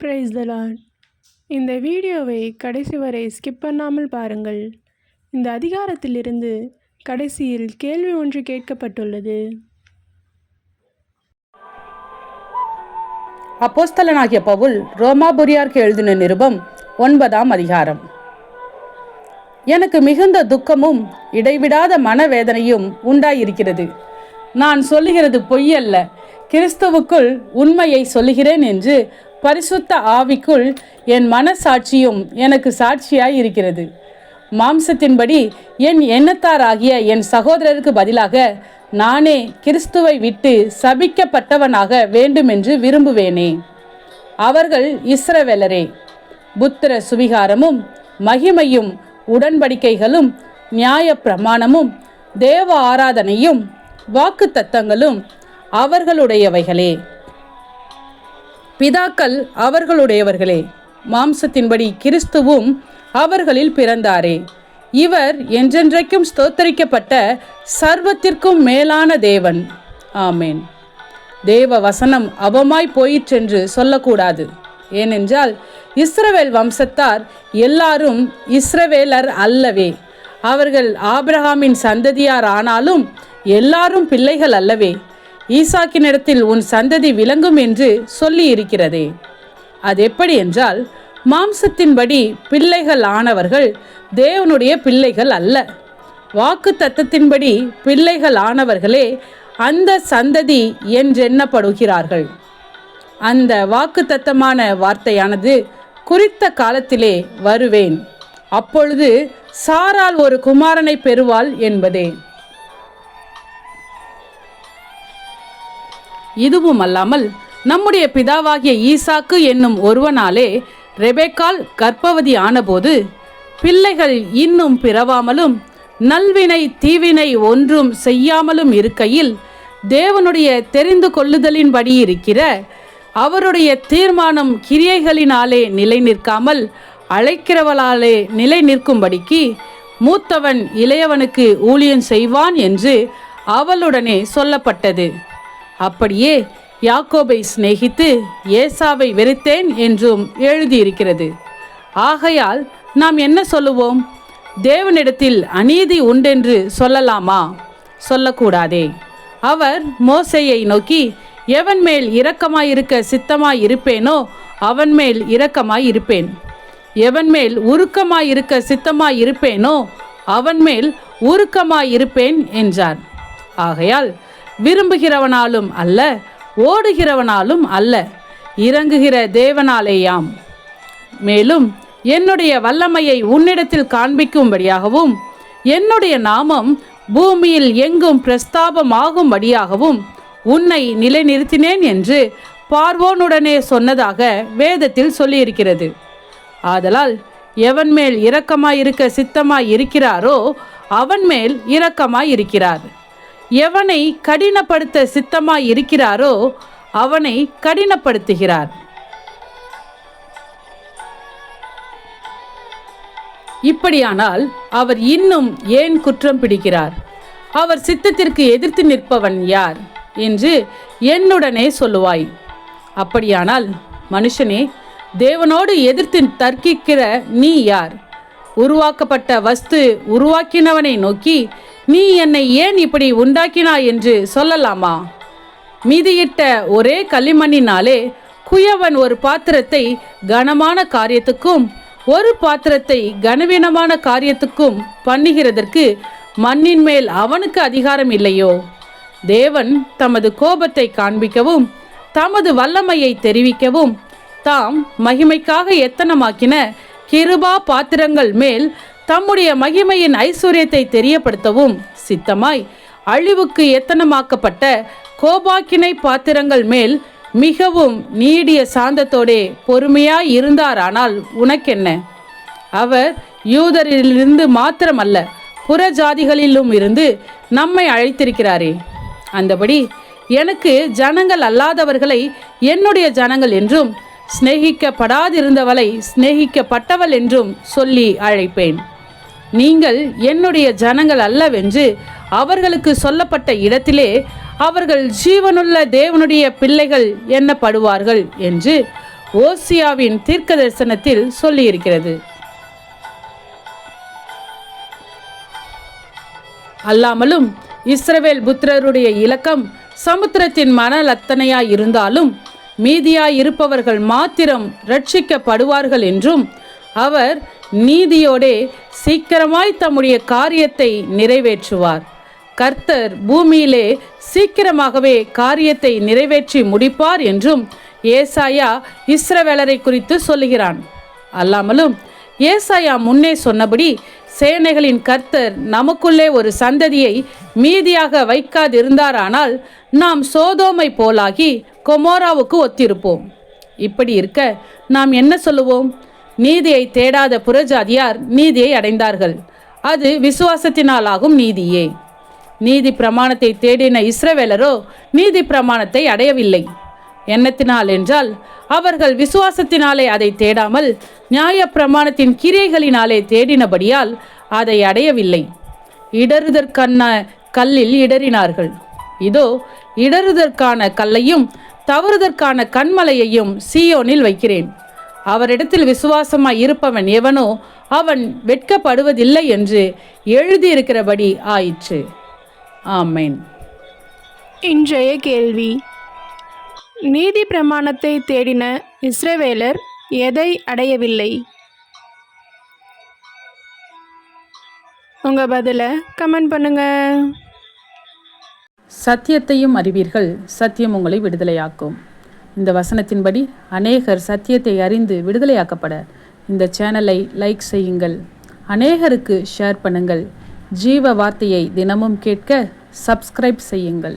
Price தலான் இந்த வீடியோவை கடைசி வரை ஸ்கிப் பண்ணாமல் பாருங்கள். இந்த அதிகாரத்திலிருந்து கடைசியில் கேள்வி ஒன்று கேட்கப்பட்டுள்ளது. அப்போஸ்தலனாகிய பவுல் ரோமாபுரியார்க்கு எழுதின நிருபம் ஒன்பதாம் அதிகாரம். எனக்கு மிகுந்த துக்கமும் இடைவிடாத மனவேதனையும் உண்டாயிருக்கிறது. நான் சொல்லுகிறது பொய்யல்ல கிறிஸ்துவுக்குள் உண்மையை சொல்லுகிறேன் என்று பரிசுத்த ஆவிக்குள் என் மனசாட்சியும் எனக்கு சாட்சியாய் இருக்கிறது. மாம்சத்தின்படி என் எண்ணத்தாராகிய என் சகோதரருக்கு பதிலாக நானே கிறிஸ்துவை விட்டு சபிக்கப்பட்டவனாக வேண்டுமென்று விரும்புவேனே. அவர்கள் இஸ்ரவேலரே புத்திர சுவிகாரமும் மகிமையும் உடன்படிக்கைகளும் நியாய பிரமாணமும் தேவ ஆராதனையும் வாக்கு தத்தங்களும் அவர்களுடையவைகளே. பிதாக்கள் அவர்களுடையவர்களே மாம்சத்தின்படி கிறிஸ்துவும் அவர்களில் பிறந்தாரே. இவர் என்றென்றைக்கும் ஸ்தோத்தரிக்கப்பட்ட சர்வத்திற்கும் மேலான தேவன். ஆமேன். தேவ வசனம் அவமாய் போயிற்றென்று சொல்லக்கூடாது. ஏனென்றால் இஸ்ரவேல் வம்சத்தார் எல்லாரும் இஸ்ரவேலர் அல்லவே. அவர்கள் ஆபிரகாமின் சந்ததியார் ஆனாலும் எல்லாரும் பிள்ளைகள் அல்லவே. ஈசாக்கினிடத்தில் உன் சந்ததி விளங்கும் என்று சொல்லி இருக்கிறதே அது எப்படி என்றால் மாம்சத்தின்படி பிள்ளைகள் ஆனவர்கள் தேவனுடைய பிள்ளைகள் அல்ல. வாக்கு தத்தத்தின்படி பிள்ளைகள் ஆனவர்களே அந்த சந்ததி என்றெண்ணப்படுகிறார்கள். அந்த வாக்கு தத்தமான வார்த்தையானது குறித்த காலத்திலே வருவேன். அப்பொழுது சாரால் ஒரு குமாரனை பெறுவாள் என்பதே. இதுவும் அல்லாமல் நம்முடைய பிதாவாகிய ஈசாக்கு என்னும் ஒருவனாலே ரெபேக்கால் கர்ப்பவதி ஆனபோது பிள்ளைகள் இன்னும் பிறவாமலும் நல்வினை தீவினை ஒன்றும் செய்யாமலும் இருக்கையில் தேவனுடைய தெரிந்து கொள்ளுதலின்படி இருக்கிற அவருடைய தீர்மானம் கிரியைகளினாலே நிலை நிற்காமல் அழைக்கிறவளாலே நிலை நிற்கும்படிக்கு மூத்தவன் இளையவனுக்கு ஊழியம் செய்வான் என்று அவளுடனே சொல்லப்பட்டது. அப்படியே யாக்கோபை சிநேகித்து ஏசாவை வெறுத்தேன் என்றும் எழுதியிருக்கிறது. ஆகையால் நாம் என்ன சொல்லுவோம்? தேவனிடத்தில் அநீதி உண்டென்று சொல்லலாமா? சொல்லக்கூடாதே. அவர் மோசையை நோக்கி எவன் மேல் இரக்கமாயிருக்க சித்தமாய் இருப்பேனோ அவன் மேல் இரக்கமாய் இருப்பேன் எவன் மேல் உருக்கமாய் இருக்க சித்தமாய் இருப்பேனோ அவன் மேல் உருக்கமாய் இருப்பேன் என்றார். ஆகையால் விரும்புகிறவனாலும் அல்ல ஓடுகிறவனாலும் அல்ல. இறங்குகிற தேவனாலேயாம். மேலும் என்னுடைய வல்லமையை உன்னிடத்தில் காண்பிக்கும்படியாகவும் என்னுடைய நாமம் பூமியில் எங்கும் பிரஸ்தாபமாகும்படியாகவும் உன்னை நிலைநிறுத்தினேன் என்று பார்வோனுடனே சொன்னதாக வேதத்தில் சொல்லியிருக்கிறது. ஆதலால் எவன் மேல் இரக்கமாய் இருக்க சித்தமாய் இருக்கிறாரோ அவன் மேல் இரக்கமாய் இருக்கிறார் எவனை கடினப்படுத்த சித்தமாய் இருக்கிறாரோ அவனை கடினப்படுத்துகிறார். இப்படியானால் அவர் இன்னும் ஏன் குற்றம் பிடிக்கிறார்? அவர் சித்தத்திற்கு எதிர்த்து நிற்பவன் யார்? என்று என்னுடனே சொல்லுவாய். அப்படியானால் மனுஷனே தேவனோடு எதிர்த்து தர்க்கிக்கிற நீ யார்? உருவாக்கப்பட்ட வஸ்து உருவாக்கினவனை நோக்கி நீ என்னை ஏன் இப்படி உண்டாக்கினாய் என்று சொல்லலாமா? மீதியிட்ட ஒரே களிமண்ணினாலே குயவன் ஒரு பாத்திரத்தை கனமான காரியத்துக்கும் ஒரு பாத்திரத்தை கனவீனமான காரியத்துக்கும் பண்ணுகிறதற்கு மண்ணின் மேல் அவனுக்கு அதிகாரம் இல்லையோ? தேவன் தமது கோபத்தை காண்பிக்கவும் தமது வல்லமையை தெரிவிக்கவும் தாம் மகிமைக்காக எத்தனமாக்கின கிருபா பாத்திரங்கள் மேல் தம்முடைய மகிமையின் ஐஸ்வர்யத்தை தெரியப்படுத்தவும் சித்தமாய். அழிவுக்கு எத்தனமாக்கப்பட்ட கோபாக்கினை பாத்திரங்கள் மேல் மிகவும் நீடிய சாந்தத்தோடே பொறுமையாய் இருந்தாரானால் உனக்கென்ன? அவர் யூதரிலிருந்து மாத்திரமல்ல புற ஜாதிகளிலும் இருந்து நம்மை அழைத்திருக்கிறாரே. அந்தபடி எனக்கு ஜனங்கள் அல்லாதவர்களை என்னுடைய ஜனங்கள் என்றும் சிநேகிக்கப்படாதிருந்தவளை சிநேகிக்கப்பட்டவள் என்றும் சொல்லி அழைப்பேன். நீங்கள் என்னுடைய ஜனங்கள் அல்லவென்று அவர்களுக்கு சொல்லப்பட்ட இடத்திலே அவர்கள் ஜீவனுள்ள தேவனுடைய பிள்ளைகள் எண்ணப்படுவார்கள் என்று ஓசியாவின் தீர்க்க தரிசனத்தில் சொல்லியிருக்கிறது. அல்லாமலும் இஸ்ரவேல் புத்திரருடைய இலக்கம் சமுத்திரத்தின் மணல் அத்தனையாய் இருந்தாலும் மீதியாய் இருப்பவர்கள் மாத்திரம் ரட்சிக்கப்படுவார்கள் என்றும் அவர் நீதியோடே சீக்கிரமாய் தம்முடைய காரியத்தை நிறைவேற்றுவார். கர்த்தர் பூமியிலே சீக்கிரமாகவே காரியத்தை நிறைவேற்றி முடிப்பார் என்றும் ஏசாயா இஸ்ரவேலரை குறித்து சொல்லுகிறான். அல்லாமலும் ஏசாயா முன்னே சொன்னபடி சேனைகளின் கர்த்தர் நமக்குள்ளே ஒரு சந்ததியை மீதியாக வைக்காதிருந்தாரானால் நாம் சோதோமை போலாகி கொமோராவுக்கு ஒத்திருப்போம். இப்படி இருக்க நாம் என்ன சொல்லுவோம்? நீதியை தேடாத புறஜாதியார் நீதியை அடைந்தார்கள். அது விசுவாசத்தினாலாகும் நீதியே. நீதி பிரமாணத்தை தேடின இஸ்ரவேலரோ நீதி பிரமாணத்தை அடையவில்லை. எண்ணத்தினால் என்றால் அவர்கள் விசுவாசத்தினாலே அதை தேடாமல் நியாய பிரமாணத்தின் கிரியைகளினாலே தேடினபடியால் அதை அடையவில்லை. இடறுதற்கான கல்லில் இடறினார்கள். இதோ இடறுதற்கான கல்லையும் தவறுதற்கான கண்மலையையும் சீயோனில் வைக்கிறேன். அவரிடத்தில் விசுவாசமாய் இருப்பவன் எவனோ அவன் வெட்கப்படுவதில்லை என்று எழுதியிருக்கிறபடி ஆயிற்று. ஆமென். இன்றைய கேள்வி. நீதி பிரமாணத்தை தேடின இஸ்ரவேலர் எதை அடையவில்லை? உங்கள் பதிலை கமெண்ட் பண்ணுங்கள் சத்தியத்தையும் அறிவீர்கள். சத்தியம் உங்களை விடுதலையாக்கும். இந்த வசனத்தின்படி அநேகர் சத்தியத்தை அறிந்து விடுதலையாக்கப்பட. இந்த சேனலை லைக் செய்யுங்கள். அநேகருக்கு ஷேர் பண்ணுங்கள். ஜீவ வார்த்தையை தினமும் கேட்க சப்ஸ்கிரைப் செய்யுங்கள்.